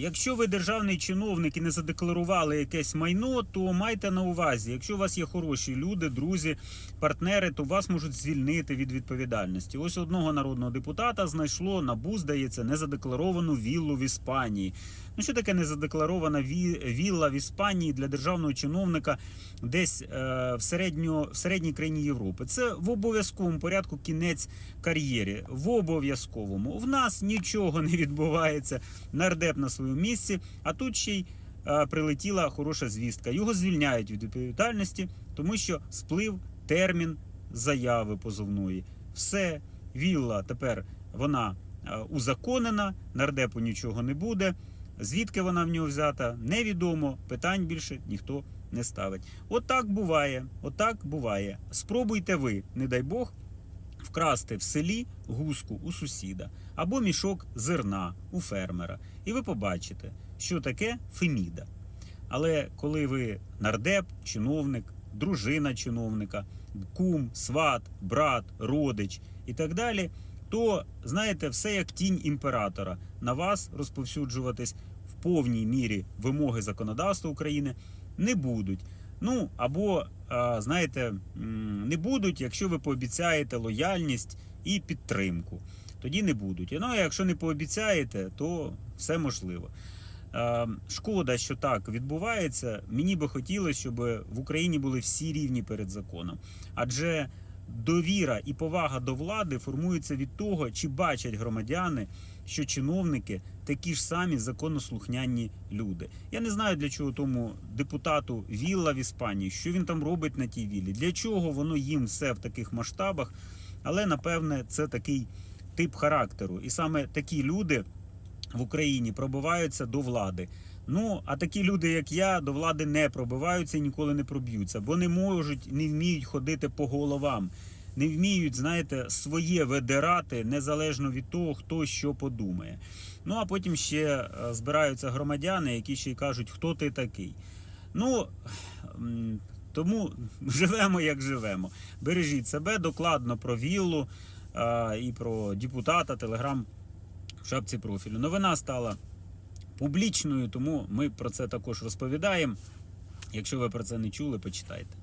якщо ви державний чиновник і не задекларували якесь майно, то майте на увазі, якщо у вас є хороші люди, друзі, партнери, то вас можуть звільнити від відповідальності. Ось одного народного депутата знайшло набу, здається, незадекларовану віллу в Іспанії. Ну що таке незадекларована ві- вілла в Іспанії для державного чиновника десь е, в, середньо, в середній країні Європи? Це в обов'язковому порядку кінець кар'єрі. В обов'язковому. В нас нічого не відбувається. Нардеп на своєму місці, а тут ще й е, прилетіла хороша звістка. Його звільняють від відповідальності, тому що сплив термін заяви позовної. Все, вілла тепер вона е, узаконена, нардепу нічого не буде. Звідки вона в нього взята, невідомо. Питань більше ніхто не ставить. Отак буває. Отак буває. Спробуйте ви, не дай Бог, вкрасти в селі гуску у сусіда або мішок зерна у фермера. І ви побачите, що таке феміда. Але коли ви нардеп, чиновник, дружина чиновника, кум, сват, брат, родич і так далі, то знаєте, все як тінь імператора на вас розповсюджуватись в повній мірі вимоги законодавства України не будуть. Ну або знаєте, не будуть, якщо ви пообіцяєте лояльність і підтримку. Тоді не будуть. Ну а якщо не пообіцяєте, то все можливо. Шкода, що так відбувається. Мені би хотілося, щоб в Україні були всі рівні перед законом. Адже довіра і повага до влади формується від того, чи бачать громадяни, що чиновники такі ж самі законослухняні люди. Я не знаю, для чого тому депутату Вілла в Іспанії, що він там робить на тій віллі, для чого воно їм все в таких масштабах. Але напевне це такий тип характеру. І саме такі люди в Україні пробиваються до влади. Ну, а такі люди, як я, до влади не пробиваються і ніколи не проб'ються, бо не можуть, не вміють ходити по головам, не вміють, знаєте, своє видирати незалежно від того, хто що подумає. Ну а потім ще е, збираються громадяни, які ще й кажуть, хто ти такий. Ну тому живемо як живемо. Бережіть себе докладно про віллу е, і про депутата, телеграм в шапці профілю. Новина стала публічною, тому ми про це також розповідаємо. Якщо ви про це не чули, почитайте.